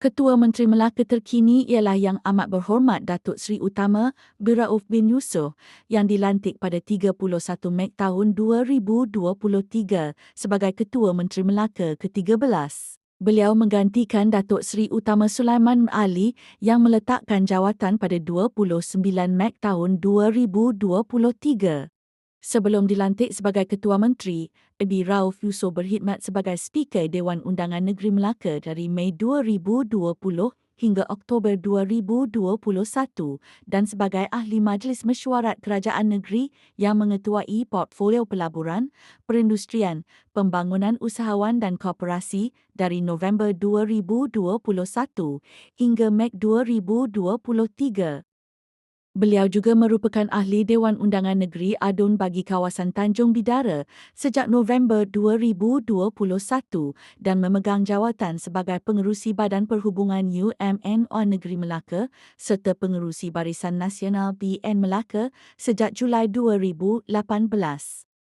Ketua Menteri Melaka terkini ialah Yang Amat Berhormat Datuk Seri Utama Birauf bin Yusof yang dilantik pada 31 Mei tahun 2023 sebagai Ketua Menteri Melaka ke-13. Beliau menggantikan Datuk Seri Utama Sulaiman Ali yang meletakkan jawatan pada 29 Mei tahun 2023. Sebelum dilantik sebagai Ketua Menteri, Ebi Rauf Yusof berkhidmat sebagai Speaker Dewan Undangan Negeri Melaka dari Mei 2020 hingga Oktober 2021 dan sebagai Ahli Majlis Mesyuarat Kerajaan Negeri yang mengetuai portfolio pelaburan, perindustrian, pembangunan usahawan dan koperasi dari November 2021 hingga Mei 2023. Beliau juga merupakan ahli Dewan Undangan Negeri Adun bagi kawasan Tanjung Bidara sejak November 2021 dan memegang jawatan sebagai pengerusi Badan Perhubungan UMNO Negeri Melaka serta pengerusi Barisan Nasional BN Melaka sejak Julai 2018.